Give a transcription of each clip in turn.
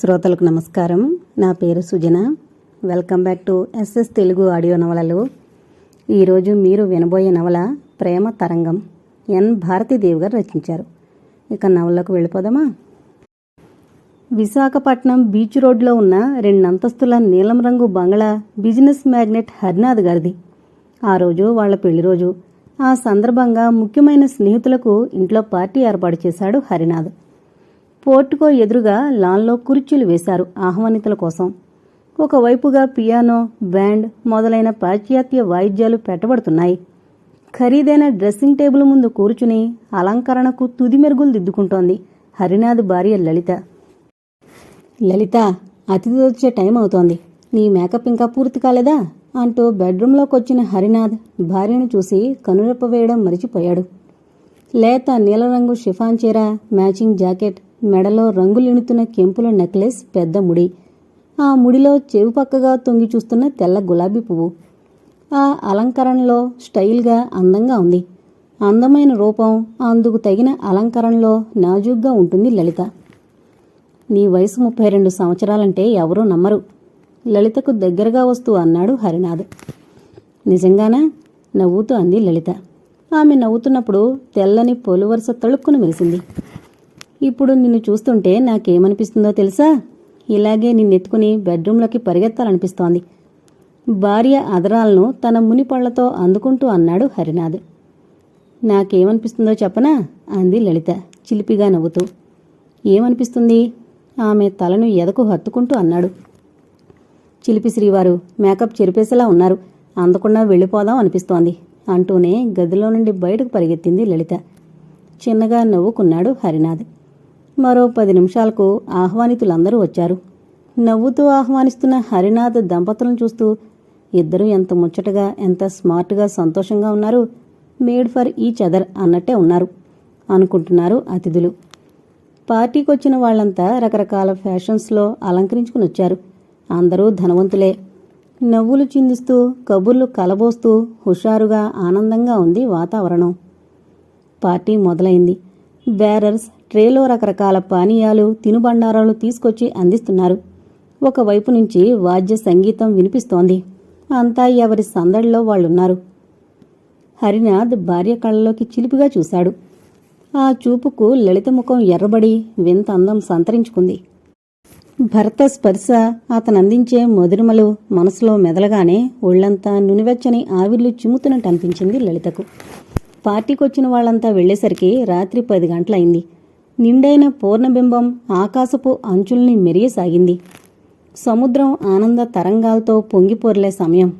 శ్రోతలకు నమస్కారం. నా పేరు Sujana. Welcome back to SS Telugu audio నవలలు. ఈరోజు మీరు వినబోయే నవల ప్రేమ తరంగం. ఎన్ భారతీదేవి గారు రచించారు. ఇక నవలకు వెళ్ళిపోదామా? విశాఖపట్నం బీచ్ రోడ్లో ఉన్న రెండంతస్తుల నీలం రంగు బంగ్లా బిజినెస్ మ్యాగ్నెట్ హరినాథ్ గారిది. ఆ రోజు వాళ్ళ పెళ్ళి రోజు. ఆ సందర్భంగా ముఖ్యమైన స్నేహితులకు ఇంట్లో పార్టీ ఏర్పాటు చేశాడు హరినాథ్. పోర్టుకో ఎదురుగా లాన్లో కుర్చీలు వేశారు ఆహ్వానితుల కోసం. ఒకవైపుగా పియానో బ్యాండ్ మొదలైన పాశ్చాత్య వాయిద్యాలు పెట్టబడుతున్నాయి. ఖరీదైన డ్రెస్సింగ్ టేబుల్ ముందు కూర్చుని అలంకరణకు తుది మెరుగులు దిద్దుకుంటోంది హరినాథ్ భార్య లలిత. లలిత అతిథి వచ్చే టైం అవుతోంది. నీ మేకప్ ఇంకా పూర్తి కాలేదా? అంటూ బెడ్రూంలోకి వచ్చిన హరినాథ్ భార్యను చూసి కనురెప్ప వేయడం మరిచిపోయాడు. లేత నీలరంగు షిఫాన్ చీర మ్యాచింగ్ జాకెట్ మెడలో రంగులిణుతున్న కెంపుల నెక్లెస్ పెద్ద ముడి. ఆ ముడిలో చెవి పక్కగా తొంగి చూస్తున్న తెల్ల గులాబీ పువ్వు. ఆ అలంకరణలో స్టైల్గా అందంగా ఉంది. అందమైన రూపం అందుకు తగిన అలంకరణలో నాజూగ్గా ఉంటుంది లలిత. నీ వయసు ముప్పై రెండు సంవత్సరాలంటే ఎవరూ నమ్మరు. లలితకు దగ్గరగా వస్తూ అన్నాడు హరినాథ్. నిజంగానా? నవ్వుతూ అంది లలిత. ఆమె నవ్వుతున్నప్పుడు తెల్లని పొలువరుస తళుక్కున మెలిసింది ఇప్పుడు నిన్ను చూస్తుంటే నాకేమనిపిస్తుందో తెలుసా? ఇలాగే నిన్నెత్తుకుని బెడ్రూంలోకి పరిగెత్తాలనిపిస్తోంది. భార్య అదరాలను తన మునిపళ్ళతో అందుకుంటూ అన్నాడు హరినాథ్. నాకేమనిపిస్తుందో చెప్పనా? అంది లలిత చిలిపిగా నవ్వుతూ. ఏమనిపిస్తుంది? ఆమె తలను ఎదకు హత్తుకుంటూ అన్నాడు. చిలిపి శ్రీవారు మేకప్ చెరిపేసేలా ఉన్నారు. అందకుండా వెళ్ళిపోదాం అనిపిస్తోంది అంటూనే గదిలో నుండి బయటకు పరిగెత్తింది లలిత. చిన్నగా నవ్వుకున్నాడు హరినాథ్. మరో పది నిమిషాలకు ఆహ్వానితులందరూ వచ్చారు. నవ్వుతూ ఆహ్వానిస్తున్న హరినాథ్ దంపతులను చూస్తూ ఇద్దరూ ఎంత ముచ్చటగా ఎంత స్మార్ట్గా సంతోషంగా ఉన్నారు. మేడ్ ఫర్ ఈచ్ అదర్ అన్నట్టే ఉన్నారు అనుకుంటున్నారు అతిథులు. పార్టీకి వచ్చిన వాళ్ళంతా రకరకాల ఫ్యాషన్స్లో అలంకరించుకుని వచ్చారు. అందరూ ధనవంతులే. నవ్వులు చిందిస్తూ కబుర్లు కలబోస్తూ హుషారుగా ఆనందంగా ఉంది వాతావరణం. పార్టీ మొదలైంది. బ్యారర్స్ ట్రేలో రకరకాల పానీయాలు తినుబండారాలు తీసుకొచ్చి అందిస్తున్నారు. ఒకవైపు నుంచి వాద్య సంగీతం వినిపిస్తోంది. అంతా ఎవరి సందడిలో వాళ్ళున్నారు. హరినాథ్ భార్య కళ్ళలోకి చిలిపిగా చూశాడు. ఆ చూపుకు లలిత ముఖం ఎర్రబడి వింత అందం సంతరించుకుంది. భర్త స్పర్శ అతనందించే మధురిమలు మనసులో మెదలగానే ఒళ్ళంతా నునివెచ్చని ఆవిర్లు చిమ్ముతున్నట్టు అనిపించింది లలితకు. పార్టీకొచ్చిన వాళ్ళంతా వెళ్ళేసరికి రాత్రి పది గంటలైంది. నిండైన పూర్ణబింబం ఆకాశపు అంచుల్ని మెరియసాగింది. సముద్రం ఆనంద తరంగాలతో పొంగిపోర్లే సమయం.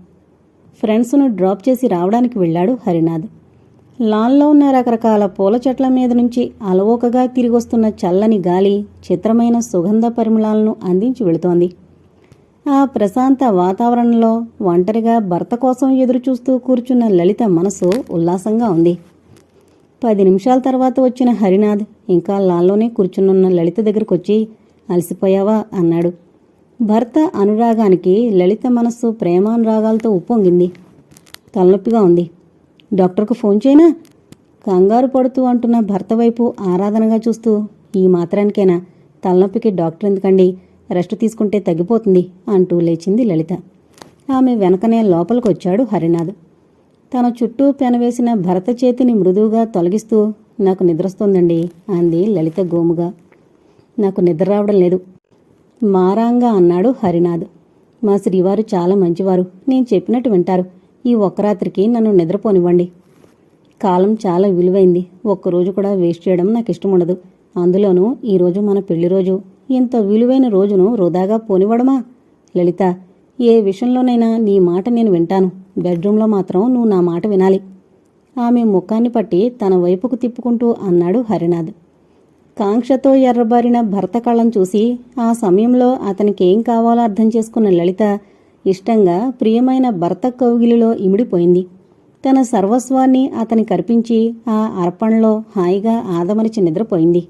ఫ్రెండ్స్ను డ్రాప్ చేసి రావడానికి వెళ్ళాడు హరినాథ్. లాన్లో ఉన్న రకరకాల పూల చెట్ల మీద నుంచి అలవోకగా తిరిగొస్తున్న చల్లని గాలి చిత్రమైన సుగంధ పరిమళాలను అందించి వెళుతోంది. ఆ ప్రశాంత వాతావరణంలో ఒంటరిగా భర్త కోసం ఎదురుచూస్తూ కూర్చున్న లలిత మనసు ఉల్లాసంగా ఉంది. పది నిమిషాల తర్వాత వచ్చిన హరినాథ్ ఇంకా లాల్లోనే కూర్చునున్న లలిత దగ్గరకొచ్చి అలసిపోయావా? అన్నాడు. భర్త అనురాగానికి లలిత మనస్సు ప్రేమానురాగాలతో ఉప్పొంగింది. తలనొప్పిగా ఉంది. డాక్టర్కు ఫోన్ చేయనా? కంగారు పడుతూ అంటున్న భర్త వైపు ఆరాధనగా చూస్తూ ఈ మాత్రానికైనా? తలనొప్పికి డాక్టర్ ఎందుకండి? రెస్ట్ తీసుకుంటే తగ్గిపోతుంది అంటూ లేచింది లలిత. ఆమె వెనకనే లోపలికి వచ్చాడు హరినాథ్. తన చుట్టూ పెనవేసిన భరత చేతిని మృదువుగా తొలగిస్తూ నాకు నిద్రస్తోందండి అంది లలిత గోముగా. నాకు నిద్ర రావడం లేదు మారాంగా అన్నాడు హరినాథ్. మా శ్రీవారు చాలా మంచివారు. నేను చెప్పినట్టు వింటారు. ఈ ఒక్క రాత్రికి నన్ను నిద్రపోనివ్వండి. కాలం చాలా విలువైంది. ఒక్కరోజు కూడా వేస్ట్ చేయడం నాకు ఇష్టం ఉండదు అందులోనూ ఈరోజు మన పెళ్ళి రోజు. ఇంత విలువైన రోజును వృధాగా పోనివ్వడమా? లలిత ఏ విషయంలోనైనా నీ మాట నేను వింటాను. బెడ్రూంలో మాత్రం నువ్వు నా మాట వినాలి. ఆమె ముఖాన్ని పట్టి తన వైపుకు తిప్పుకుంటూ అన్నాడు హరినాథ్. కాంక్షతో ఎర్రబారిన భర్త కళ్ళం చూసి ఆ సమయంలో అతనికి ఏం కావాలో అర్థం చేసుకున్న లలిత ఇష్టంగా ప్రియమైన భర్త కౌగిలిలో ఇమిడిపోయింది. తన సర్వస్వాన్ని అతని కర్పించి ఆ అర్పణలో హాయిగా ఆదమరిచి నిద్రపోయింది.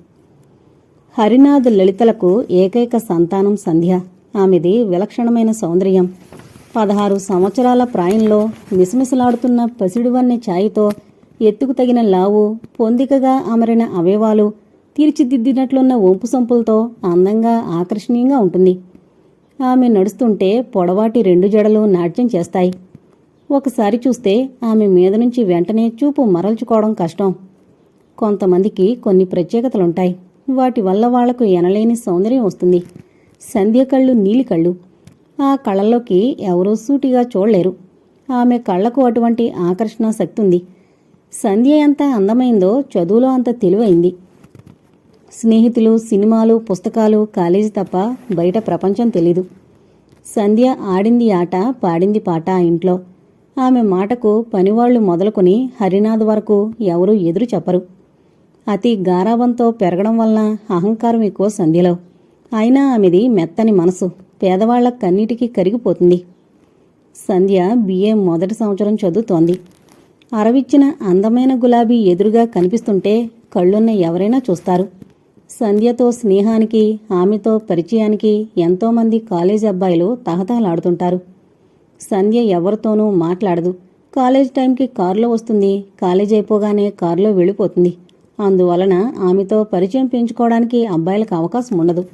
హరినాథ్ లలితలకు ఏకైక సంతానం సంధ్య. ఆమెది విలక్షణమైన సౌందర్యం. పదహారు సంవత్సరాల ప్రాయంలో మిసమిసలాడుతున్న పసిడివన్నె ఛాయితో ఎత్తుకు తగిన లావు పొందికగా అమరిన అవయవాలు తీర్చిదిద్దినట్లున్న ఒంపు సంపులతో అందంగా ఆకర్షణీయంగా ఉంటుంది. ఆమె నడుస్తుంటే పొడవాటి రెండు జడలు నాట్యం చేస్తాయి. ఒకసారి చూస్తే ఆమె మీద నుంచి వెంటనే చూపు మరల్చుకోవడం కష్టం. కొంతమందికి కొన్ని ప్రత్యేకతలుంటాయి. వాటి వల్ల వాళ్ళకు ఎనలేని సౌందర్యం వస్తుంది. సంధ్య కళ్ళు నీలి కళ్ళు ఆ కళ్ళల్లోకి ఎవరూ సూటిగా చూడలేరు. ఆమె కళ్ళకు అటువంటి ఆకర్షణ శక్తి ఉంది సంధ్య ఎంత అందమైందో చదువులో అంత తెలివైంది. స్నేహితులు సినిమాలు పుస్తకాలు కాలేజీ తప్ప బయట ప్రపంచం తెలీదు. సంధ్య ఆడింది ఆట పాడింది పాట ఇంట్లో. ఆమె మాటకు పనివాళ్ళు మొదలుకొని హరినాథ్ వరకు ఎవరూ ఎదురు చెప్పరు. అతి గారాబంతో పెరగడం వలన అహంకారం ఎక్కువ సంధ్యలో. అయినా ఆమెది మెత్తని మనసు. పేదవాళ్ళ కన్నీటికి కరిగిపోతుంది. సంధ్య బిఏ మొదటి సంవత్సరం చదువుతోంది. అరవిచ్చిన అందమైన గులాబీ ఎదురుగా కనిపిస్తుంటే కళ్ళున్న ఎవరైనా చూస్తారు. సంధ్యతో స్నేహానికి ఆమెతో పరిచయానికి ఎంతోమంది కాలేజీ అబ్బాయిలు తహతహలాడుతుంటారు. సంధ్య ఎవరితోనూ మాట్లాడదు. కాలేజ్ టైంకి కారులో వస్తుంది. కాలేజ్ అయిపోగానే కారులో వెళ్ళిపోతుంది. అందువలన ఆమెతో పరిచయం పెంచుకోవడానికి అబ్బాయిలకు అవకాశం ఉండదు.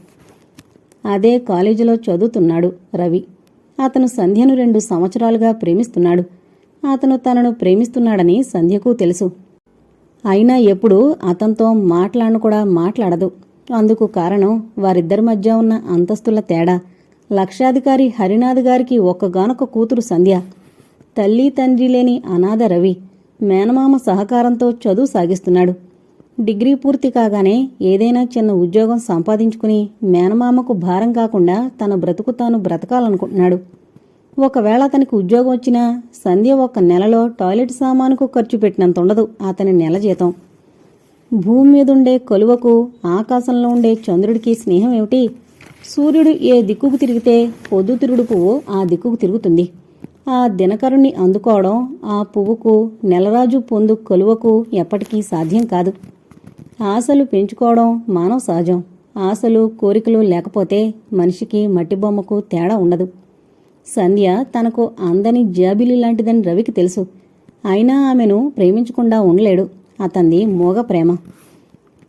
అదే కాలేజీలో చదువుతున్నాడు రవి. అతను సంధ్యను రెండు సంవత్సరాలుగా ప్రేమిస్తున్నాడు. అతను తనను ప్రేమిస్తున్నాడని సంధ్యకు తెలుసు. అయినా ఎప్పుడూ అతనితో మాట్లాడను కూడా మాట్లాడదు. అందుకు కారణం వారిద్దరి మధ్య ఉన్న అంతస్తుల తేడా. లక్షాధికారి హరినాథ్ గారికి ఒక్కగానొక కూతురు సంధ్య. తల్లి తండ్రి లేని అనాథ రవి మేనమామ సహకారంతో చదువు సాగిస్తున్నాడు. డిగ్రీ పూర్తి కాగానే ఏదైనా చిన్న ఉద్యోగం సంపాదించుకుని మేనమామకు భారం కాకుండా తన బ్రతుకు తాను బ్రతకాలనుకుంటున్నాడు. ఒకవేళ అతనికి ఉద్యోగం వచ్చినా సంధ్య ఒక నెలలో టాయిలెట్ సామానుకు ఖర్చు పెట్టినంత ఉండదు అతని నెల జీతం. భూమి మీదుండే కొలువకు ఆకాశంలో ఉండే చంద్రుడికి స్నేహం ఏమిటి? సూర్యుడు ఏ దిక్కుకు తిరిగితే పొద్దుతిరుగుడు పువ్వు ఆ దిక్కుకు తిరుగుతుంది. ఆ దినకరుణ్ణి అందుకోవడం ఆ పువ్వుకు నెలరాజు పొందు కొలువకు ఎప్పటికీ సాధ్యం కాదు. ఆశలు పెంచుకోవడం మానవ సహజం. ఆశలు కోరికలు లేకపోతే మనిషికి మట్టి బొమ్మకు తేడా ఉండదు. సంధ్య తనకు అందని జాబిలి లాంటిదని రవికి తెలుసు. అయినా ఆమెను ప్రేమించకుండా ఉండలేడు. అతంది మోగ ప్రేమ.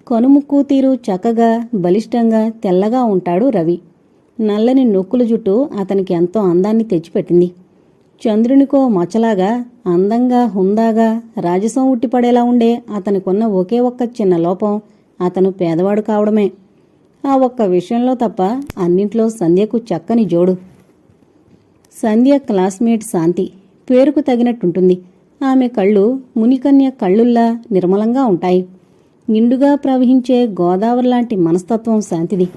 కనుముక్కు తీరు చక్కగా బలిష్టంగా తెల్లగా ఉంటాడు రవి. నల్లని నొక్కుల జుట్టు అతనికి ఎంతో అందాన్ని తెచ్చిపెట్టింది. చంద్రునికో మచ్చలాగా అందంగా హుందాగా రాజసం ఉట్టిపడేలా ఉండే అతనికున్న ఒకే ఒక్క చిన్న లోపం అతను పేదవాడు కావడమే. ఆ ఒక్క విషయంలో తప్ప అన్నింట్లో సంధ్యకు చక్కని జోడు. సంధ్య క్లాస్మేట్ శాంతి. పేరుకు తగినట్టుంటుంది. ఆమె కళ్ళు మునికన్య కళ్ళుల్లా నిర్మలంగా ఉంటాయి. నిండుగా ప్రవహించే గోదావరి లాంటి మనస్తత్వం శాంతిది.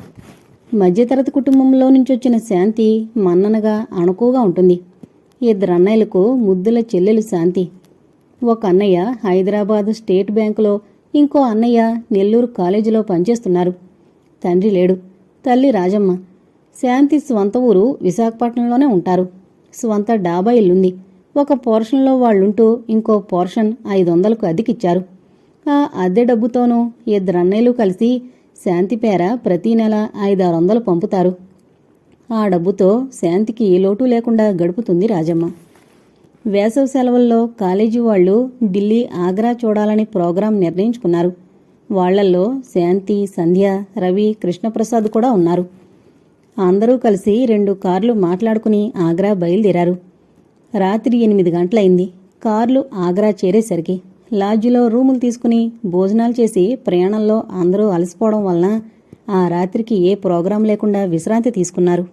మధ్యతరగతి కుటుంబంలో నుంచి వచ్చిన శాంతి మన్ననగా అణుకుగా ఉంటుంది. ఇద్దరు అన్నయ్యలకు ముద్దుల చెల్లెలు శాంతి. ఒక అన్నయ్య హైదరాబాదు స్టేట్ బ్యాంకులో ఇంకో అన్నయ్య నెల్లూరు కాలేజీలో పనిచేస్తున్నారు. తండ్రి లేడు. తల్లి రాజమ్మ. శాంతి స్వంత ఊరు విశాఖపట్నంలోనే ఉంటారు. స్వంత డాబా ఇల్లుంది. ఒక పోర్షన్లో వాళ్ళుంటూ ఇంకో పోర్షన్ ఐదు వందలకు అద్దెకిచ్చారు. ఆ అద్దె డబ్బుతోనూ ఇద్దరు అన్నయ్యలు కలిసి శాంతి పేర ప్రతీ నెల ఐదారు వందలు పంపుతారు. ఆ డబ్బుతో శాంతికి ఏ లోటు లేకుండా గడుపుతుంది రాజమ్మ. వేసవి సెలవుల్లో కాలేజీ వాళ్ళు ఢిల్లీ ఆగ్రా చూడాలని ప్రోగ్రాం నిర్ణయించుకున్నారు. వాళ్ళల్లో శాంతి సంధ్య రవి కృష్ణప్రసాద్ కూడా ఉన్నారు. అందరూ కలిసి రెండు కార్లు మాట్లాడుకుని ఆగ్రా బయలుదేరారు. రాత్రి ఎనిమిది గంటలైంది. కార్లు ఆగ్రా చేరేసరికి లాడ్జిలో రూములు తీసుకుని భోజనాలు చేసి ప్రయాణంలో అందరూ అలసిపోవడం వలన ఆ రాత్రికి ఏ ప్రోగ్రాం లేకుండా విశ్రాంతి తీసుకున్నారు.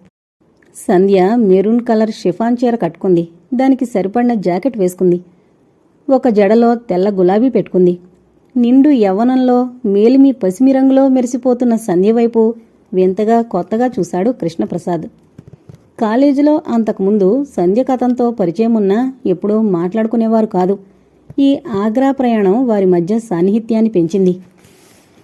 సంధ్య మెరూన్ కలర్ షిఫాన్ చీర కట్టుకుంది. దానికి సరిపడిన జాకెట్ వేసుకుంది. ఒక జడలో తెల్ల గులాబీ పెట్టుకుంది. నిండు యవ్వనంలో మేలిమి పసిమి రంగులో మెరిసిపోతున్న సంధ్య వైపు వింతగా కొత్తగా చూశాడు కృష్ణప్రసాద్. కాలేజీలో అంతకుముందు సంధ్య కథంతో పరిచయం ఉన్నా ఎప్పుడూ మాట్లాడుకునేవారు కాదు. ఈ ఆగ్రా ప్రయాణం వారి మధ్య సాన్నిహిత్యాన్ని పెంచింది.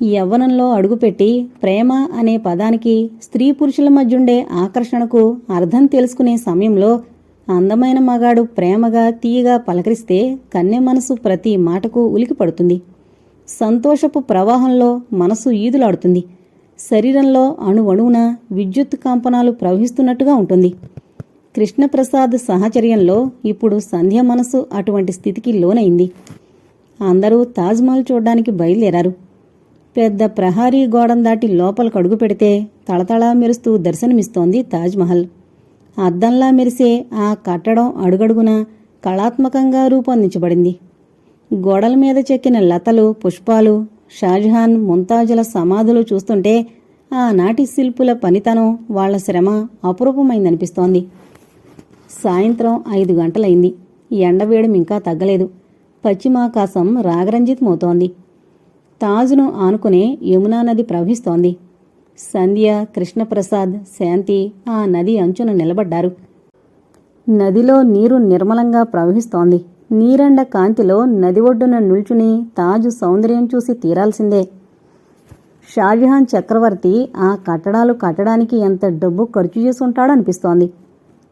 యవ్వనంలో అడుగుపెట్టి ప్రేమ అనే పదానికి స్త్రీ పురుషుల మధ్యుండే ఆకర్షణకు అర్థం తెలుసుకునే సమయంలో అందమైన మగాడు ప్రేమగా తీయగా పలకరిస్తే కన్నె మనసు ప్రతి మాటకు ఉలికిపడుతుంది. సంతోషపు ప్రవాహంలో మనసు ఈదులాడుతుంది. శరీరంలో అణువణువున విద్యుత్ కంపనాలు ప్రవహిస్తున్నట్టుగా ఉంటుంది. కృష్ణప్రసాద్ సహచర్యంలో ఇప్పుడు సంధ్య మనసు అటువంటి స్థితికి లోనైంది. అందరూ తాజ్మహల్ చూడ్డానికి బయలుదేరారు. పెద్ద ప్రహారీ గోడం దాటి లోపలికి అడుగు పెడితే తళతళా మెరుస్తూ దర్శనమిస్తోంది తాజ్మహల్ అద్దంలా మెరిసే ఆ కట్టడం అడుగడుగున కళాత్మకంగా రూపొందించబడింది. గోడల మీద చెక్కిన లతలు పుష్పాలు షాజహాన్ ముంతాజుల సమాధులు చూస్తుంటే ఆనాటి శిల్పుల పనితనం వాళ్ళ శ్రమ అపురూపమైందనిపిస్తోంది. సాయంత్రం ఐదు గంటలైంది. ఎండవేయడం ఇంకా తగ్గలేదు. పశ్చిమాకాశం రాగరంజితమవుతోంది. తాజును ఆనుకునే యమునా నది ప్రవహిస్తోంది. సంధ్య కృష్ణప్రసాద్ శాంతి ఆ నది అంచున నిలబడ్డారు. నదిలో నీరు నిర్మలంగా ప్రవహిస్తోంది. నీరండ కాంతిలో నది ఒడ్డున నిల్చుని తాజు సౌందర్యం చూసి తీరాల్సిందే. షాజహాన్ చక్రవర్తి ఆ కట్టడాలు కట్టడానికి ఎంత డబ్బు ఖర్చు చేసి ఉంటాడో అనిపిస్తోంది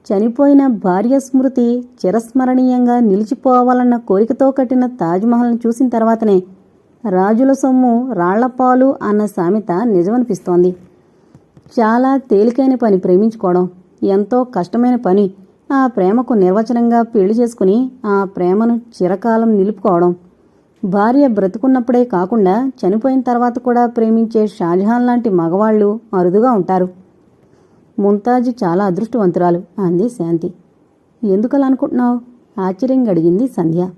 చనిపోయిన భార్య స్మృతి చిరస్మరణీయంగా నిలిచిపోవాలన్న కోరికతో కట్టిన తాజ్మహల్ని చూసిన తర్వాతనే రాజుల సొమ్ము రాళ్ళపాలు అన్న సామెత నిజమనిపిస్తోంది. చాలా తేలికైన పని ప్రేమించుకోవడం ఎంతో కష్టమైన పని ఆ ప్రేమకు నిర్వచనంగా పెళ్ళి చేసుకుని ఆ ప్రేమను చిరకాలం నిలుపుకోవడం. భార్య బ్రతుకున్నప్పుడే కాకుండా చనిపోయిన తర్వాత కూడా ప్రేమించే షాజహాన్ లాంటి మగవాళ్ళు అరుదుగా ఉంటారు. ముంతాజ్ చాలా అదృష్టవంతురాలు అంది శాంతి. ఎందుకలా అనుకుంటున్నావు? ఆశ్చర్యంగా అడిగింది సంధ్య.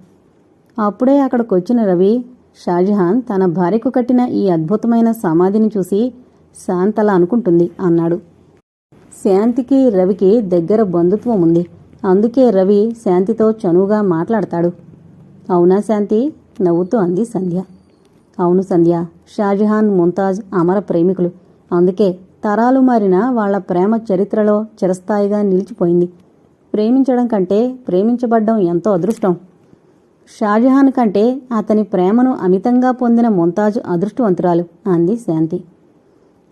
అప్పుడే అక్కడికొచ్చిన రవి షాజహాన్ తన భార్యకు కట్టిన ఈ అద్భుతమైన సమాధిని చూసి శాంతలా అనుకుంటుంది అన్నాడు. శాంతికి రవికి దగ్గర బంధుత్వం ఉంది. అందుకే రవి శాంతితో చనువుగా మాట్లాడతాడు. అవునా శాంతి? నవ్వుతూ అంది సంధ్య. అవును సంధ్య షాజహాన్ ముంతాజ్ అమర ప్రేమికులు. అందుకే తరాలు మారిన వాళ్ళ ప్రేమ చరిత్రలో చిరస్థాయిగా నిలిచిపోయింది. ప్రేమించడం కంటే ప్రేమించబడ్డం ఎంతో అదృష్టం. షాజహాన్ కంటే అతని ప్రేమను అమితంగా పొందిన ముంతాజు అదృష్టవంతురాలు అంది శాంతి.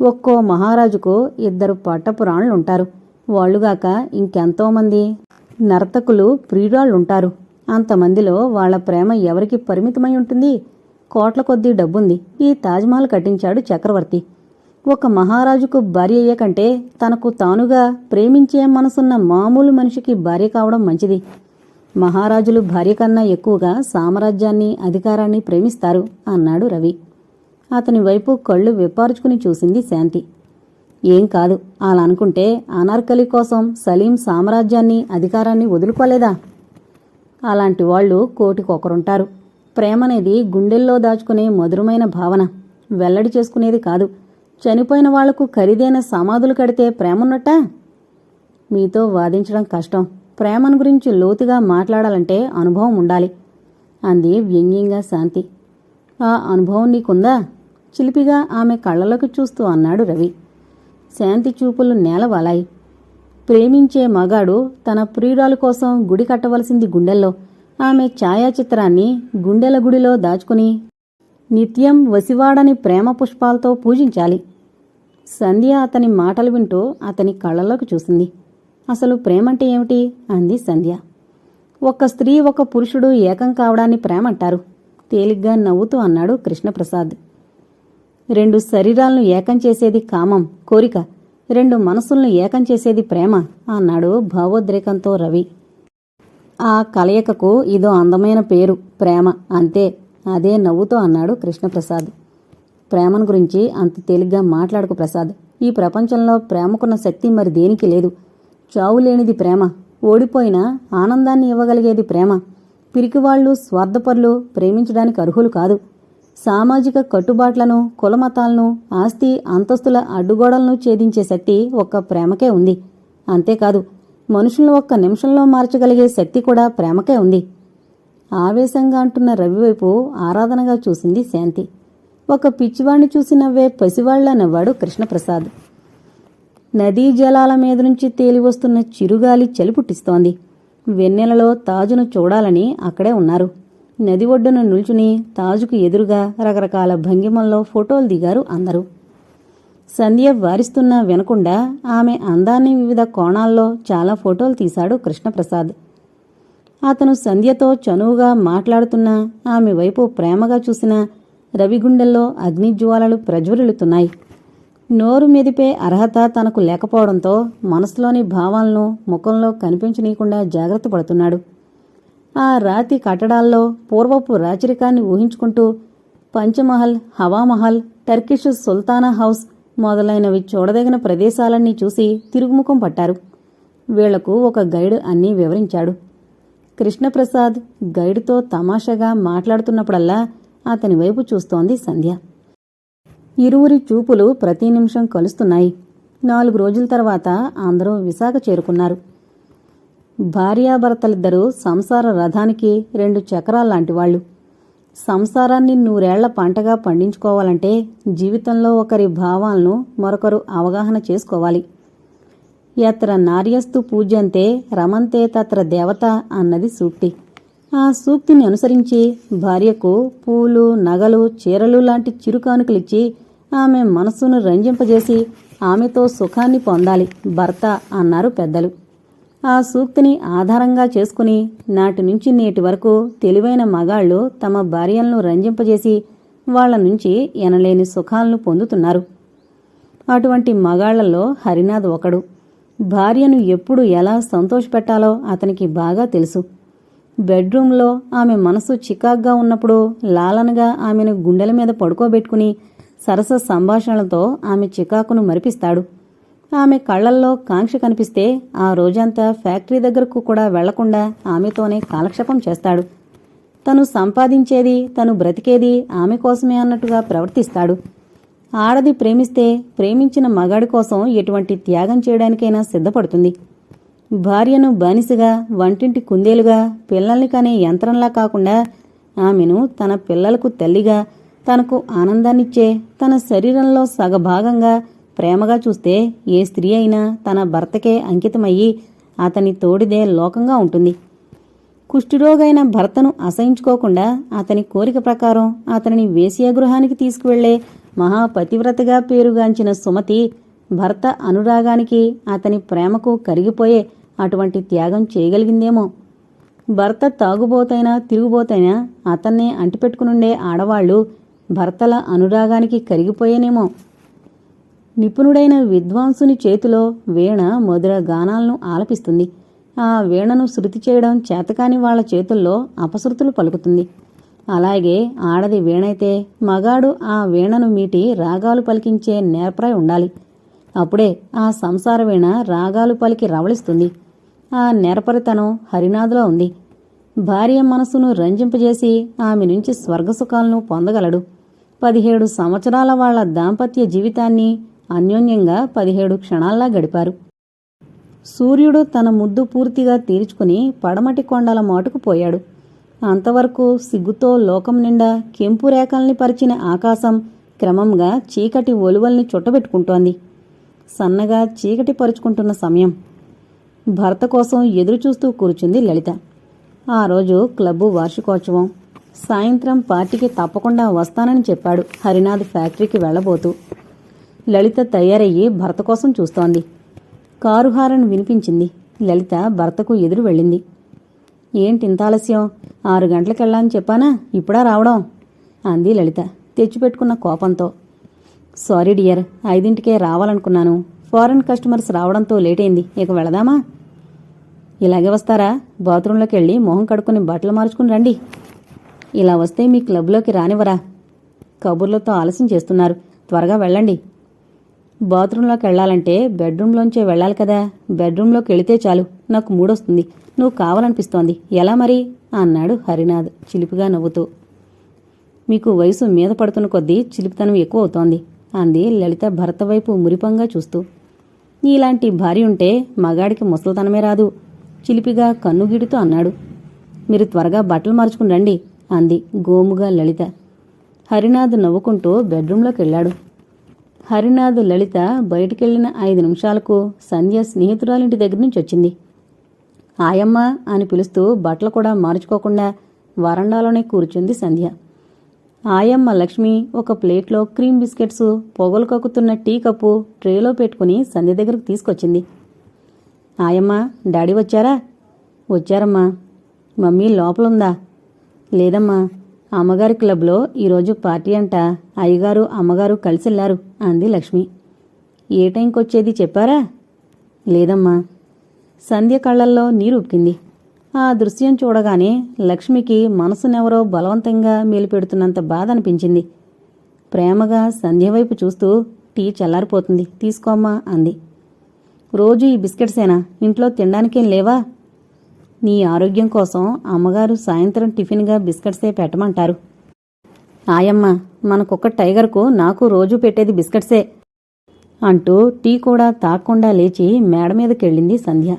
ఒక్కో మహారాజుకు ఇద్దరు పట్టపురాణులుంటారు. వాళ్ళుగాక ఇంకెంతోమంది నర్తకులు ప్రియురాళ్ళుంటారు. అంతమందిలో వాళ్ళ ప్రేమ ఎవరికి పరిమితమై ఉంటుంది? కోట్ల కొద్దీ డబ్బుంది. ఈ తాజ్మహల్ కట్టించాడు చక్రవర్తి. ఒక మహారాజుకు భార్య అయ్యే కంటే తనకు తానుగా ప్రేమించే మనసున్న మామూలు మనిషికి భార్య కావడం మంచిది. మహారాజులు భార్య కన్నా ఎక్కువగా సామ్రాజ్యాన్ని అధికారాన్ని ప్రేమిస్తారు అన్నాడు రవి. అతని వైపు కళ్ళు విప్పార్చుకుని చూసింది శాంతి. ఏం కాదు అలా అనుకుంటే అనార్కలి కోసం సలీం సామ్రాజ్యాన్ని అధికారాన్ని వదులుకోలేదా? అలాంటి వాళ్ళు కోటికొకరుంటారు. ప్రేమనేది గుండెల్లో దాచుకునే మధురమైన భావన. వెల్లడి చేసుకునేది కాదు. చనిపోయిన వాళ్ళకు ఖరీదైన సమాధులు కడితే ప్రేమన్నట్టా? మీతో వాదించడం కష్టం. ప్రేమను గురించి లోతుగా మాట్లాడాలంటే అనుభవం ఉండాలి. అంది వ్యంగ్యంగా శాంతి. ఆ అనుభవం నీకుందా? చిలిపిగా ఆమె కళ్ళలోకి చూస్తూ అన్నాడు రవి. శాంతి చూపులు నేలవాలాయి. ప్రేమించే మగాడు తన ప్రియురాలు కోసం గుడి కట్టవలసింది గుండెల్లో. ఆమె ఛాయాచిత్రాన్ని గుండెల గుడిలో దాచుకుని నిత్యం వసివాడని ప్రేమ పుష్పాలతో పూజించాలి. సంధ్య అతని మాటలు వింటూ అతని కళ్ళలోకి చూసింది. అసలు ప్రేమంటే ఏమిటి? అంది సంధ్య. ఒక స్త్రీ ఒక పురుషుడు ఏకం కావడాన్ని ప్రేమంటారు? తేలిగ్గా నవ్వుతూ అన్నాడు కృష్ణప్రసాద్. రెండు శరీరాలను ఏకం చేసేది కామం కోరిక. రెండు మనసులను ఏకం చేసేది ప్రేమ అన్నాడు భావోద్రేకంతో రవి. ఆ కలయికకు ఇదో అందమైన పేరు ప్రేమ అంతే అదే నవ్వుతో అన్నాడు కృష్ణప్రసాద్. ప్రేమను గురించి అంత తేలిగ్గా మాట్లాడుకు ప్రసాద్. ఈ ప్రపంచంలో ప్రేమకున్న శక్తి మరి దేనికి లేదు? చావు లేనిది ప్రేమ. ఓడిపోయినా ఆనందాన్ని ఇవ్వగలిగేది ప్రేమ. పిరికివాళ్ళు స్వార్థపరులు ప్రేమించడానికి అర్హులు కాదు. సామాజిక కట్టుబాట్లను కులమతాలను ఆస్తి అంతస్తుల అడ్డుగోడలను ఛేదించే శక్తి ఒక్క ప్రేమకే ఉంది. అంతేకాదు మనుషులను ఒక్క నిమిషంలో మార్చగలిగే శక్తి కూడా ప్రేమకే ఉంది. ఆవేశంగా అంటున్న రవివైపు ఆరాధనగా చూసింది శాంతి. ఒక పిచ్చివాణ్ణి చూసి నవ్వే పసివాళ్ళ నవ్వాడు కృష్ణప్రసాద్. నదీ జలాల మీద నుంచి తేలివస్తున్న చిరుగాలి చలి పుట్టిస్తోంది వెన్నెలలో తాజును చూడాలని అక్కడే ఉన్నారు. నది ఒడ్డున నిల్చుని తాజుకు ఎదురుగా రకరకాల భంగిమల్లో ఫోటోలు దిగారు అందరూ. సంధ్య వారిస్తున్నా వినకుండా ఆమె అందాన్ని వివిధ కోణాల్లో చాలా ఫోటోలు తీశాడు కృష్ణప్రసాద్. అతను సంధ్యతో చనువుగా మాట్లాడుతున్నా ఆమె వైపు ప్రేమగా చూసిన రవిగుండెల్లో అగ్నిజ్వాలలు ప్రజ్వరిల్లుతున్నాయి. నోరు మెదిపే అర్హత తనకు లేకపోవడంతో మనసులోని భావాలను ముఖంలో కనిపించనీయకుండా జాగ్రత్త పడుతున్నాడు. ఆ రాతి కట్టడాల్లో పూర్వపు రాచరికాన్ని ఊహించుకుంటూ Panch Mahal Hawa Mahal Turkish sultana house మొదలైనవి చూడదగిన ప్రదేశాలన్నీ చూసి తిరుగుముఖం పట్టారు. వీళ్ళకు ఒక గైడ్ అన్నీ వివరించాడు. కృష్ణప్రసాద్ గైడ్తో తమాషాగా మాట్లాడుతున్నప్పుడల్లా అతని వైపు చూస్తోంది సంధ్య. ఇరువురి చూపులు ప్రతి నిమిషం కలుస్తున్నాయి. నాలుగు రోజుల తర్వాత అందరూ విశాఖ చేరుకున్నారు. భార్యాభర్తలిద్దరూ సంసార రథానికి రెండు చక్రాల్లాంటి వాళ్ళు. సంసారాన్ని నూరేళ్ళ పంటగా పండించుకోవాలంటే జీవితంలో ఒకరి భావాలను మరొకరు అవగాహన చేసుకోవాలి. ఎత్ర నార్యస్తు పూజ్యంతే రమంతే తత్ర దేవత అన్నది సూక్తి. ఆ సూక్తిని అనుసరించి భార్యకు పూలు నగలు చీరలు లాంటి చిరుకానుకలిచ్చి ఆమె మనస్సును రంజింపజేసి ఆమెతో సుఖాన్ని పొందాలి భర్త అన్నారు పెద్దలు. ఆ సూక్తిని ఆధారంగా చేసుకుని నాటి నుంచి నేటి వరకు తెలివైన మగాళ్ళు తమ భార్యలను రంజింపజేసి వాళ్ళ నుంచి ఎనలేని సుఖాలను పొందుతున్నారు. అటువంటి మగాళ్ళలో హరినాథ్ ఒకడు. భార్యను ఎప్పుడు ఎలా సంతోషపెట్టాలో అతనికి బాగా తెలుసు. బెడ్రూంలో ఆమె మనసు చికాగ్గా ఉన్నప్పుడు లాలనగా ఆమెను గుండెల మీద పడుకోబెట్టుకుని సరస సంభాషణలతో ఆమె చికాకును మరిపిస్తాడు. ఆమె కళ్ళల్లో కాంక్ష కనిపిస్తే ఆ రోజంతా ఫ్యాక్టరీ దగ్గరకు కూడా వెళ్ళకుండా ఆమెతోనే కాలక్షేపం చేస్తాడు. తను సంపాదించేది తను బ్రతికేది ఆమె కోసమే అన్నట్టుగా ప్రవర్తిస్తాడు. ఆడది ప్రేమిస్తే ప్రేమించిన మగాడి కోసం ఎటువంటి త్యాగం చేయడానికైనా సిద్ధపడుతుంది. భార్యను బానిసగా వంటింటి కుందేలుగా పిల్లల్ని కనే యంత్రంలా కాకుండా ఆమెను తన పిల్లలకు తల్లిగా తనకు ఆనందాన్నిచ్చే తన శరీరంలో సగభాగంగా ప్రేమగా చూస్తే ఏ స్త్రీ అయినా తన భర్తకే అంకితమయ్యి అతని తోడిదే లోకంగా ఉంటుంది. కుష్ఠిరోగైన భర్తను అసహించుకోకుండా అతని కోరిక ప్రకారం అతనిని వేశ్యాగృహానికి తీసుకువెళ్ళే మహాపతివ్రతగా పేరుగాంచిన సుమతి భర్త అనురాగానికి అతని ప్రేమకు కరిగిపోయే అటువంటి త్యాగం చేయగలిగిందేమో. భర్త తాగుబోతైనా తిరుగుబోతైనా అతన్నే అంటిపెట్టుకునుండే ఆడవాళ్ళు భర్తల అనురాగానికి కరిగిపోయేనేమో. నిపుణుడైన విద్వాంసుని చేతిలో వీణ మధుర గానాలను ఆలపిస్తుంది. ఆ వీణను శృతి చేయడం చేతకాని వాళ్ళ చేతుల్లో అపశృతులు పలుకుతుంది. అలాగే ఆడది వీణైతే మగాడు ఆ వీణను మీటి రాగాలు పలికించే నేర్పరై ఉండాలి. అప్పుడే ఆ సంసార వీణ రాగాలు పలికి రవళిస్తుంది. ఆ నేర్పరితనం హరినాథులో ఉంది. భార్య మనసును రంజింపజేసి ఆమె నుంచి స్వర్గసుఖాలను పొందగలడు. పదిహేడు సంవత్సరాల వాళ్ళ దాంపత్య జీవితాన్ని అన్యోన్యంగా పదిహేడు క్షణాల్లా గడిపారు. సూర్యుడు తన ముద్దు పూర్తిగా తీర్చుకుని పడమటి కొండల మాటుకు పోయాడు. అంతవరకు సిగ్గుతో లోకం నిండా కెంపు రేఖల్ని పరిచిన ఆకాశం క్రమంగా చీకటి ఒలువల్ని చుట్టబెట్టుకుంటోంది. సన్నగా చీకటి పరుచుకుంటున్న సమయం. భర్త కోసం ఎదురుచూస్తూ కూర్చుంది లలిత. ఆ రోజు క్లబ్బు వార్షికోత్సవం. సాయంత్రం పార్టీకి తప్పకుండా వస్తానని చెప్పాడు హరినాథ్ ఫ్యాక్టరీకి వెళ్ళబోతూ లలిత తయారయ్యి భర్త కోసం చూస్తోంది. కారు హారన్ వినిపించింది. లలిత భర్తకు ఎదురు వెళ్ళింది. ఏంటింత ఆలస్యం? ఆరు గంటలకెళ్ళాలని చెప్పానా? ఇప్పుడా రావడం? అంది లలిత తెచ్చిపెట్టుకున్న కోపంతో. సారీ డియర్ ఐదింటికే రావాలనుకున్నాను. ఫారెన్ కస్టమర్స్ రావడంతో లేట్ అయింది ఇక వెళదామా? ఇలాగే వస్తారా? బాత్రూంలోకి వెళ్ళి మొహం కడుక్కుని బట్టలు మార్చుకుని రండి. ఇలా వస్తే మీ క్లబ్లోకి రానివరా కబుర్లతో ఆలస్యం చేస్తున్నారు. త్వరగా వెళ్ళండి. బాత్రూంలోకి వెళ్ళాలంటే బెడ్రూమ్లోంచే వెళ్ళాలి కదా. బెడ్రూంలోకి వెళితే చాలు. నాకు మూడొస్తుంది. నువ్వు కావాలనిపిస్తోంది. ఎలా మరి? అన్నాడు హరినాథ్ చిలిపిగా నవ్వుతూ. మీకు వయసు మీద పడుతున్న కొద్దీ చిలిపితనం ఎక్కువ అవుతోంది అంది లలిత భర్త వైపు మురిపంగా చూస్తూ. నీలాంటి భార్య ఉంటే మగాడికి ముసలితనమే రాదు. చిలిపిగా కన్నుగిడుతూ అన్నాడు. మీరు త్వరగా బట్టలు మార్చుకుని రండి. అంది గోముగా లలిత. హరినాథ్ నవ్వుకుంటూ బెడ్రూంలోకి వెళ్ళాడు హరినాథ్ లలిత బయటికెళ్ళిన ఐదు నిమిషాలకు సంధ్య స్నేహితురాలింటి దగ్గర నుంచి వచ్చింది ఆయమ్మ అని పిలుస్తూ బట్టలు కూడా మార్చుకోకుండా వరండాలోనే కూర్చుంది సంధ్య. ఆయమ్మ లక్ష్మి ఒక ప్లేట్లో క్రీమ్ బిస్కెట్స్ పొగలు కక్కుతున్న టీ కప్పు ట్రేలో పెట్టుకుని సంధ్య దగ్గరకు తీసుకొచ్చింది. ఆయమ్మ డాడీ వచ్చారా? వచ్చారమ్మా. మమ్మీ లోపలుందా? లేదమ్మా అమ్మగారి క్లబ్లో ఈరోజు పార్టీ అంట. అయ్యగారు అమ్మగారు కలిసిల్లారు అంది లక్ష్మి. ఏ టైంకి వచ్చేది చెప్పారా? లేదమ్మా. సంధ్య కళ్ళల్లో నీరు ఉక్కింది ఆ దృశ్యం చూడగానే లక్ష్మికి మనసునెవరో బలవంతంగా మేలుపెడుతున్నంత బాధ అనిపించింది ప్రేమగా సంధ్య వైపు చూస్తూ టీ చల్లారిపోతుంది. తీసుకోమ్మా అంది. రోజు ఈ బిస్కెట్సేనా? ఇంట్లో తినడానికేం లేవా? నీ ఆరోగ్యం కోసం అమ్మగారు సాయంత్రం టిఫిన్గా బిస్కెట్సే పెట్టమంటారు? ఆయమ్మ మనకొక్క టైగర్కు నాకు రోజు పెట్టేది బిస్కెట్సే అంటూ టీ కూడా తాక్కుండా లేచి మేడ మీదకెళ్ళింది సంధ్య.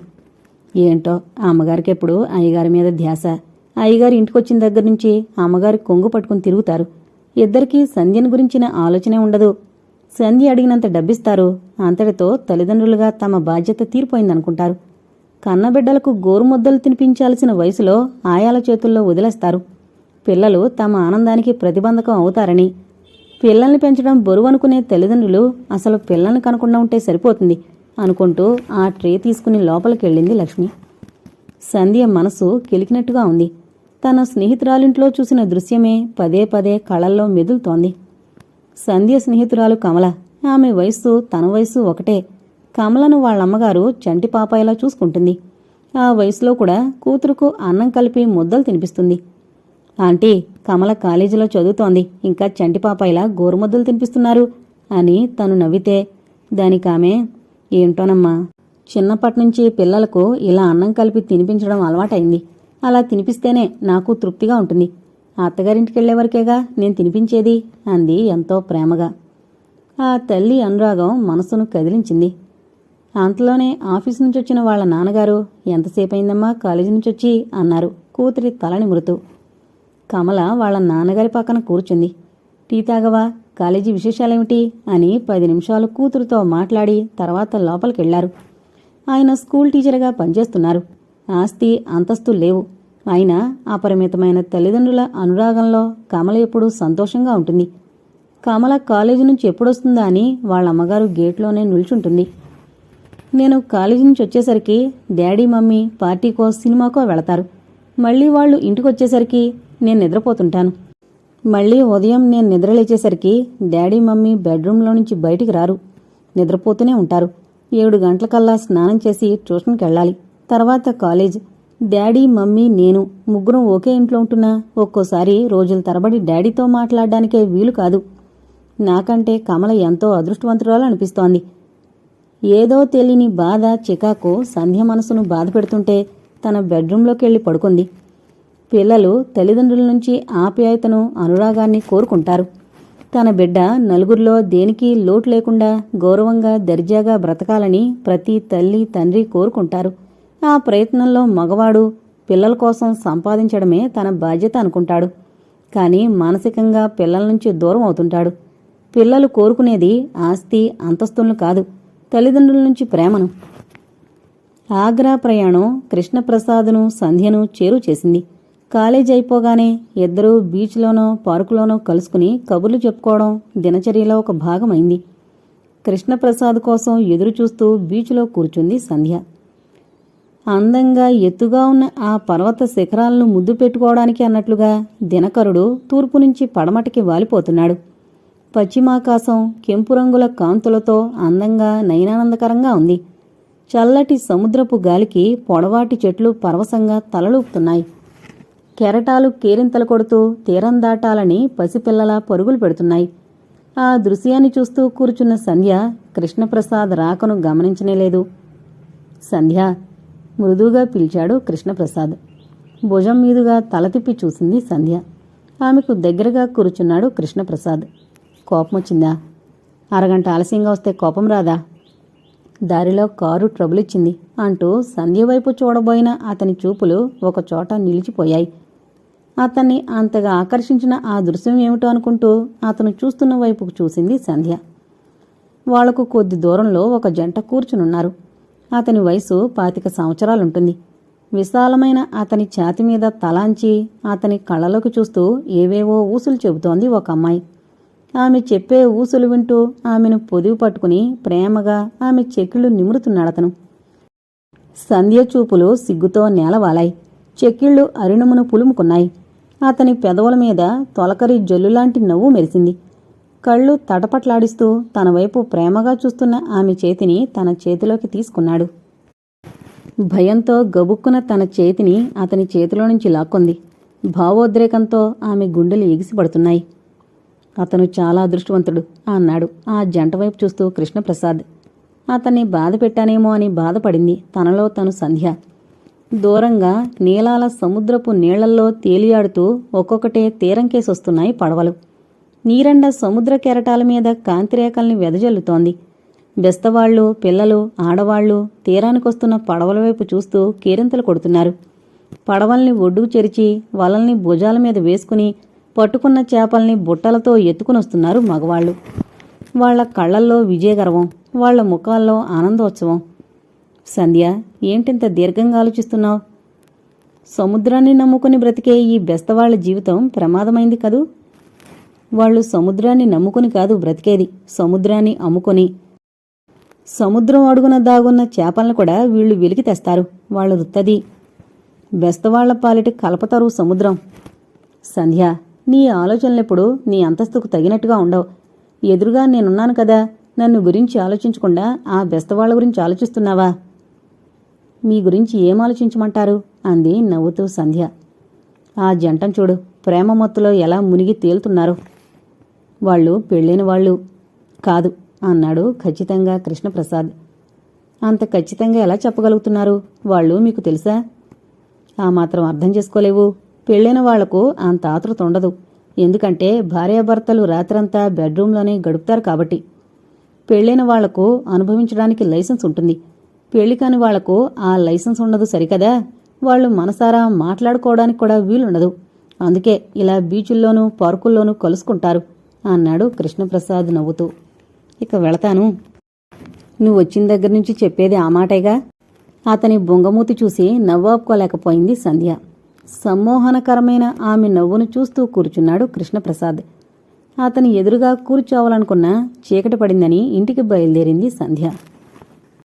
ఏంటో అమ్మగారికెప్పుడు అమ్మగారికి ఎప్పుడు అయ్యగారి మీద ధ్యాస. అయ్యగారు ఇంటికొచ్చిన దగ్గర నుంచి అమ్మగారి కొంగు పట్టుకుని తిరుగుతారు. ఇద్దరికీ సంధ్యను గురించిన ఆలోచనే ఉండదు. సంధ్య అడిగినంత డబ్బిస్తారు. అంతటితో తల్లిదండ్రులుగా తమ బాధ్యత తీరిపోయిందనుకుంటారు. కన్నబిడ్డలకు గోరుముద్దలు తినిపించాల్సిన వయసులో ఆయాల చేతుల్లో వదిలేస్తారు. పిల్లలు తమ ఆనందానికి ప్రతిబంధకం అవుతారని. పిల్లల్ని పెంచడం బరువు అనుకునే తల్లిదండ్రులు అసలు పిల్లల్ని కనకుండా ఉంటే సరిపోతుంది అనుకుంటూ ఆ ట్రే తీసుకుని లోపలికెళ్ళింది లక్ష్మి. సంధ్య మనసు కిలికినట్టుగా ఉంది. తన స్నేహితురాలింట్లో చూసిన దృశ్యమే పదే పదే కళల్లో మెదులుతోంది. సంధ్య స్నేహితురాలు కమల. ఆమె వయస్సు తన వయస్సు ఒకటే. కమలను వాళ్ళమ్మగారు చంటి పాపాయిలా చూసుకుంటుంది. ఆ వయసులో కూడా కూతురుకు అన్నం కలిపి ముద్దలు తినిపిస్తుంది. ఆంటీ కమల కాలేజీలో చదువుతోంది. ఇంకా చంటి పాపాయిలా గోరుముద్దలు తినిపిస్తున్నారు అని తను నవ్వితే దానికామె ఏంటోనమ్మా చిన్నప్పటినుంచి పిల్లలకు ఇలా అన్నం కలిపి తినిపించడం అలవాటైంది. అలా తినిపిస్తేనే నాకు తృప్తిగా ఉంటుంది. అత్తగారింటికెళ్ళే వరకేగా నేను తినిపించేది? అంది ఎంతో ప్రేమగా. ఆ తల్లి అనురాగం మనసును కదిలించింది. అంతలోనే ఆఫీస్ నుంచి వచ్చిన వాళ్ళ నాన్నగారు ఎంతసేపు అయిందమ్మా కాలేజీ నుంచి వచ్చి? అన్నారు కూతురి తలని మృతు కమల వాళ్ళ నాన్నగారి పక్కన కూర్చుంది. టీ తాగవా? కాలేజీ విశేషాలేమిటి? అని పది నిమిషాలు కూతురుతో మాట్లాడి తర్వాత లోపలికెళ్ళారు. ఆయన స్కూల్ టీచర్గా పనిచేస్తున్నారు. ఆస్తి అంతస్తు లేవు. ఆయన అపరిమితమైన తల్లిదండ్రుల అనురాగంలో కమల ఎప్పుడూ సంతోషంగా ఉంటుంది. కమల కాలేజీ నుంచి ఎప్పుడొస్తుందా అని వాళ్ళ అమ్మగారు గేట్లోనే నిల్చుంటుంది. నేను కాలేజీ నుంచి వచ్చేసరికి డాడీ మమ్మీ పార్టీకో సినిమాకో వెళతారు. మళ్ళీ వాళ్ళు ఇంటికి వచ్చేసరికి నేను నిద్రపోతుంటాను. మళ్ళీ ఉదయం నేను నిద్రలేచేసరికి డాడీ మమ్మీ బెడ్రూమ్లో నుంచి బయటికి రారు. నిద్రపోతూనే ఉంటారు. ఏడు గంటలకల్లా స్నానం చేసి ట్యూషన్కి వెళ్ళాలి. తర్వాత కాలేజ్. డాడీ మమ్మీ నేను ముగ్గురం ఒకే ఇంట్లో ఉంటున్నా. ఒక్కోసారి రోజుల తరబడి డాడీతో మాట్లాడడానికే వీలు కాదు. నాకంటే కమల ఎంతో అదృష్టవంతురాలు అనిపిస్తోంది. ఏదో తెలియని బాధ చికాకు సంధ్య మనసును బాధ పెడుతుంటే తన బెడ్రూంలోకి వెళ్ళి పడుకుంది. పిల్లలు తల్లిదండ్రుల నుంచి ఆప్యాయతను అనురాగాన్ని కోరుకుంటారు. తన బిడ్డ నలుగురిలో దేనికి లోటు లేకుండా గౌరవంగా దర్జాగా బ్రతకాలని ప్రతి తల్లి తండ్రి కోరుకుంటారు. ఆ ప్రయత్నంలో మగవాడు పిల్లల కోసం సంపాదించడమే తన బాధ్యత అనుకుంటాడు. కానీ మానసికంగా పిల్లల నుంచి దూరం అవుతుంటాడు. పిల్లలు కోరుకునేది ఆస్తి అంతస్తులను కాదు. తల్లిదండ్రుల నుంచి ప్రేమను. ఆగ్రా ప్రయాణం కృష్ణప్రసాద్ను సంధ్యను చేరు చేసింది. కాలేజ్ అయిపోగానే ఇద్దరూ బీచ్లోనో పార్కులోనో కలుసుకుని కబుర్లు చెప్పుకోవడం దినచర్యలో ఒక భాగమైంది. కృష్ణప్రసాద్ కోసం ఎదురు చూస్తూ బీచ్లో కూర్చుంది సంధ్య. అందంగా ఎత్తుగా ఉన్న ఆ పర్వత శిఖరాలను ముద్దు పెట్టుకోవడానికి అన్నట్లుగా దినకరుడు తూర్పు నుంచి పడమటికి వాలిపోతున్నాడు. పశ్చిమాకాశం కెంపు రంగుల కాంతులతో అందంగా నయనానందకరంగా ఉంది. చల్లటి సముద్రపు గాలికి పొడవాటి చెట్లు పరవశంగా తలలూపుతున్నాయి. కెరటాలు కేరింతలు కొడుతూ తీరం దాటాలని పసిపిల్లల పరుగులు పెడుతున్నాయి. ఆ దృశ్యాన్ని చూస్తూ కూర్చున్న సంధ్య కృష్ణప్రసాద్ రాకను గమనించనేలేదు సంధ్య మృదువుగా పిలిచాడు కృష్ణప్రసాద్. భుజం మీదుగా తల తిప్పి చూసింది సంధ్య. ఆమెకు దగ్గరగా కూర్చున్నాడు కృష్ణప్రసాద్. కోపం వచ్చిందా? అరగంట ఆలస్యంగా వస్తే కోపం రాదా? దారిలో కారు ట్రబుల్ ఇచ్చింది. అంటూ సంధ్య వైపు చూడబోయిన అతని చూపులు ఒకచోట నిలిచిపోయాయి. అతన్ని అంతగా ఆకర్షించిన ఆ దృశ్యం ఏమిటో అనుకుంటూ అతను చూస్తున్న వైపుకు చూసింది సంధ్య. వాళ్ళకు కొద్ది దూరంలో ఒక జంట కూర్చునున్నారు. అతని వయసు పాతిక సంవత్సరాలుంటుంది. విశాలమైన అతని ఛాతి మీద తలాంచి అతని కళ్ళలోకి చూస్తూ ఏవేవో ఊసులు చెబుతోంది ఒక అమ్మాయి. ఆమె చెప్పే ఊసులు వింటూ ఆమెను పొదివి పట్టుకుని ప్రేమగా ఆమె చెక్కిళ్ళు నిమురుతున్నాడతను సంధ్య చూపులు సిగ్గుతో నేలవాలాయి. చెక్కిళ్ళు అరిణమును పులుముకున్నాయి. అతని పెదవుల మీద తొలకరి జల్లులాంటి నవ్వు మెరిసింది. కళ్ళు తటపట్లాడిస్తూ తన వైపు ప్రేమగా చూస్తున్న ఆమె చేతిని తన చేతిలోకి తీసుకున్నాడు. భయంతో గబుక్కున తన చేతిని అతని చేతిలో నుంచి లాక్కుంది. భావోద్రేకంతో ఆమె గుండెలు ఎగిసిపడుతున్నాయి. అతను చాలా అదృష్టవంతుడు అన్నాడు. ఆ జంట వైపు చూస్తూ కృష్ణప్రసాద్. అతన్ని బాధ పెట్టానేమో అని బాధపడింది తనలో తను సంధ్య. దూరంగా నీలాల సముద్రపు నీళ్ళల్లో తేలియాడుతూ ఒక్కొక్కటే తీరంకేసొస్తున్నాయి పడవలు. నీరండ సముద్ర కెరటాల మీద కాంతిరేఖల్ని వెదజల్లుతోంది. బెస్తవాళ్ళు పిల్లలు ఆడవాళ్ళు తీరానికొస్తున్న పడవల వైపు చూస్తూ కేరింతలు కొడుతున్నారు. పడవల్ని ఒడ్డుకు చెరిచి వలల్ని భుజాల మీద వేసుకుని పట్టుకున్న చేపల్ని బుట్టలతో ఎత్తుకునొస్తున్నారు మగవాళ్ళు వాళ్ళ కళ్ళల్లో విజయగర్వం వాళ్ళ ముఖాల్లో ఆనందోత్సవం. సంధ్య ఏంటింత దీర్ఘంగా ఆలోచిస్తున్నావు? సముద్రాన్ని నమ్ముకుని బ్రతికే ఈ బెస్తవాళ్ళ జీవితం ప్రమాదమైంది కదూ? వాళ్ళు సముద్రాన్ని నమ్ముకుని కాదు బ్రతికేది సముద్రాన్ని అమ్ముకొని. సముద్రం అడుగున దాగున్న చేపలను కూడా వీళ్ళు వెలికి తెస్తారు వాళ్ళు వృత్తది బెస్తవాళ్ళ పాలిటి కలపతరు సముద్రం. సంధ్య నీ ఆలోచనలెప్పుడు నీ అంతస్తుకు తగినట్టుగా ఉండవు. ఎదురుగా నేనున్నాను కదా నన్ను గురించి ఆలోచించకుండా ఆ బెస్తవాళ్ళ గురించి ఆలోచిస్తున్నావా? మీ గురించి ఏం ఆలోచించమంటారు? అంది నవ్వుతూ సంధ్య. ఆ జంటం చూడు ప్రేమ మత్తులో ఎలా మునిగి తేలుతున్నారు. వాళ్ళు పెళ్ళైన వాళ్ళు. కాదు అన్నాడు ఖచ్చితంగా కృష్ణప్రసాద్. అంత ఖచ్చితంగా ఎలా చెప్పగలుగుతున్నారు? వాళ్ళు మీకు తెలుసా? ఆ మాత్రం అర్థం చేసుకోలేవు. పెళ్ళైన వాళ్ళకు అంత ఆతృత ఉండదు. ఎందుకంటే భార్యాభర్తలు రాత్రంతా బెడ్రూంలోనే గడుపుతారు కాబట్టి. పెళ్ళైన వాళ్ళకు అనుభవించడానికి లైసెన్స్ ఉంటుంది. పెళ్ళి కాని వాళ్ళకు ఆ లైసెన్స్ ఉండదు సరికదా? వాళ్ళు మనసారా మాట్లాడుకోవడానికి కూడా వీలుండదు. అందుకే ఇలా బీచుల్లోనూ పార్కుల్లోనూ కలుసుకుంటారు. అన్నాడు కృష్ణప్రసాద్ నవ్వుతూ. ఇక వెళతాను. నువ్వు వచ్చిన దగ్గర నుంచి చెప్పేది ఆ మాటేగా? అతని బొంగమూతి చూసి నవ్వాపుకోలేకపోయింది సంధ్య. సమ్మోహనకరమైన ఆమె నవ్వును చూస్తూ కూర్చున్నాడు కృష్ణప్రసాద్. అతని ఎదురుగా కూర్చోవాలనుకున్న చీకటి పడిందని ఇంటికి బయలుదేరింది సంధ్య.